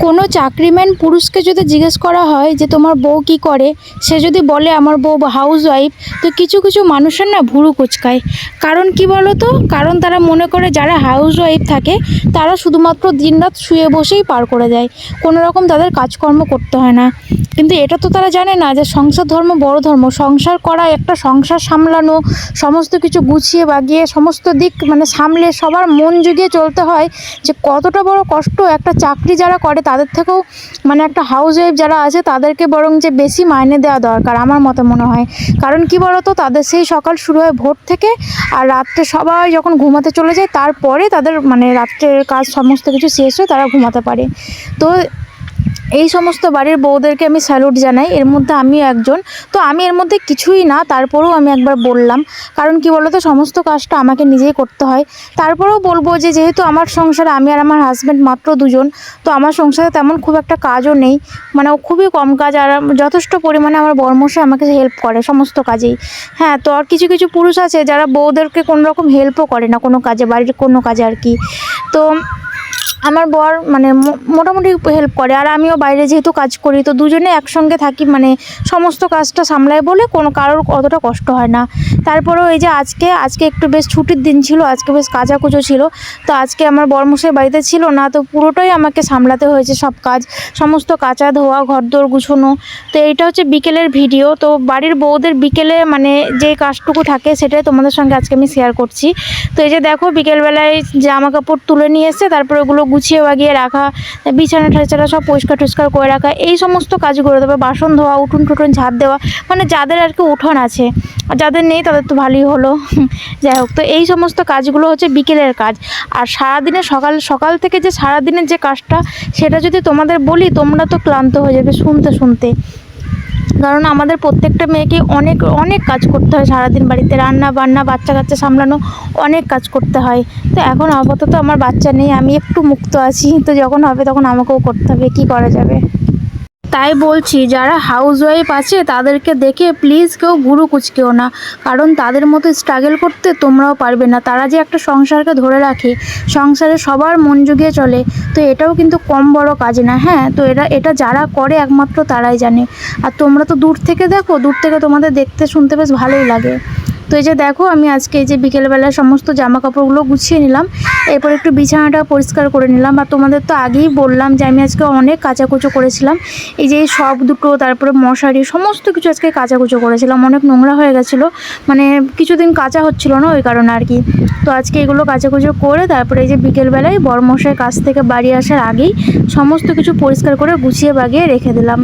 কোনো চাকরিম্যান পুরুষকে যদি জিজ্ঞেস করা হয় যে তোমার বউ কী করে, সে যদি বলে আমার বউ হাউস ওয়াইফ তো কিছু কিছু মানুষের না ভুরু কুচকায়। কারণ কি বলো তো কারণ তারা মনে করে যারা হাউস ওয়াইফ থাকে, তারা শুধুমাত্র দিনরাত শুয়ে বসেই পার করে দেয়। কোনো রকম তাদের কাজকর্ম করতে হয় না। কিন্তু এটা তো তারা জানে না যে সংসার ধর্ম বড় ধর্ম। সংসার করা, একটা সংসার সামলানো, সমস্ত কিছু গুছিয়ে বাগিয়ে, সমস্ত দিক মানে সামলে সবার মন জুগিয়ে চলতে হয় যে কতটা বড় কষ্ট একটা চাকরি যারা করে তাদের থেকেও মানে একটা হাউস ওয়াইফ যারা আছে, তাদেরকে বরং যে বেশি মাইনে দেওয়া দরকার আমার মতে মনে হয়। কারণ কি বলতো? তাদের সেই সকাল শুরু হয় ভোর থেকে আর রাত্রে সবাই যখন ঘুমাতে চলে যায়, তারপরে তাদের মানে রাত্রের কাজ সমস্ত কিছু শেষ হয়ে তারা ঘুমাতে পারে। তো এই সমস্ত বাড়ির বউদেরকে আমি স্যালুট জানাই। এর মধ্যে আমিও একজন। তো আমি এর মধ্যে কিছুই না, তারপরেও আমি একবার বললাম। কারণ কি বলতো, সমস্ত কাজটা আমাকে নিজেই করতে হয়। তারপরেও বলব যে, যেহেতু আমার সংসারে আমি আর আমার হাজব্যান্ড মাত্র দুজন, তো আমার সংসারে তেমন খুব একটা কাজও নেই। মানে ও খুবই কম কাজ আর যথেষ্ট পরিমাণে আমার বর্মশাই আমাকে হেল্প করে সমস্ত কাজেই। হ্যাঁ তো আর কিছু কিছু পুরুষ আছে যারা বউদেরকে কোনো রকম হেল্পও করে না কোনো কাজে, বাড়ির কোনো কাজে আর কি। তো আমার বর মানে মোটামুটি হেল্প করে। আর আমিও বাইরে যেহেতু কাজ করি, তো দুজনে একসঙ্গে থাকি মানে সমস্ত কাজটা সামলায় বলে কোনো কারোর অতটা কষ্ট হয় না। তারপরেও এই যে আজকে আজকে একটু বেশ ছুটির দিন ছিল, আজকে বেশ কাচাকুচো ছিল, তো আজকে আমার বরমশাই বাড়িতে ছিল না, তো পুরোটাই আমাকে সামলাতে হয়েছে সব কাজ, সমস্ত কাচা ধোয়া, ঘরদোর গুছোনো। তো এইটা হচ্ছে বিকেলের ভিডিও, তো বাড়ির বউদের বিকেলে মানে যে কাজটুকু থাকে সেটাই তোমাদের সঙ্গে আজকে আমি শেয়ার করছি। তো এই যে দেখো, বিকেলবেলায় জামা কাপড় তুলে নিয়ে এসে তারপরে ওগুলো গুছিয়ে বাগিয়ে রাখা, বিছানা ঠাছানা সব পরিষ্কার টরিষ্কার করে রাখা, এই সমস্ত কাজগুলো তারপর বাসন ধোয়া, উঠুন টুটুন ঝাঁপ দেওয়া মানে যাদের আর কি উঠোন আছে, আর যাদের নেই তাদের তো ভালোই হলো। যাই হোক, তো এই সমস্ত কাজগুলো হচ্ছে বিকেলের কাজ। আর সারাদিনে সকাল সকাল থেকে যে সারাদিনের যে কাজটা, সেটা যদি তোমাদের বলি, তোমরা তো ক্লান্ত হয়ে যাবে শুনতে শুনতে। কারণ আমাদের প্রত্যেকটা মেয়েকে অনেক অনেক কাজ করতে হয়। সারাদিন বাড়িতে রান্না, বান্না, বাচ্চা কাচ্চা সামলানো অনেক কাজ করতে হয়। তো এখন আপাতত আমার বাচ্চা নেই, আমি একটু মুক্ত আছি। তো যখন হবে তখন আমাকেও করতে হবে, কী করা যাবে? তাই বলছি, যারা হাউস ওয়াইফ আছে, তাদেরকে দেখে প্লিজ কেউ গুরু কুচকেও না। কারণ তাদের মতো স্ট্রাগল করতে তোমরাও পারবে না। তারা যে একটা সংসারকে ধরে রাখে, সংসারে সবার মন জুগিয়ে চলে, তো এটাও কিন্তু কম বড় কাজ না। হ্যাঁ তো এটা এটা যারা করে একমাত্র তারাই জানে। আর তোমরা তো দূর থেকে দেখো, দূর থেকে তোমাদের দেখতে, শুনতে বেশ ভালোই লাগে। তো এই যে দেখো, আমি আজকে এই যে বিকেলবেলা সমস্ত জামা কাপড়গুলো গুছিয়ে নিলাম। এরপর একটু বিছানাটা পরিষ্কার করে নিলাম। আর তোমাদের তো আগেই বললাম যে আমি আজকে অনেক কাচাকুচো করেছিলাম। এই যে সব দুটো, তারপরে মশারি, সমস্ত কিছু আজকে কাচাকুচো করেছিলাম। অনেক নোংরা হয়ে গেছিল। মানে কিছুদিন কাঁচা হচ্ছিল না ওই কারণে আর কি। তো আজকে এগুলো কাচাকুচো করে, তারপরে এই যে বিকেলবেলায় বড় মশাই কাছ থেকে বাড়ি আসার আগেই সমস্ত কিছু পরিষ্কার করে গুছিয়ে বাগিয়ে রেখে দিলাম।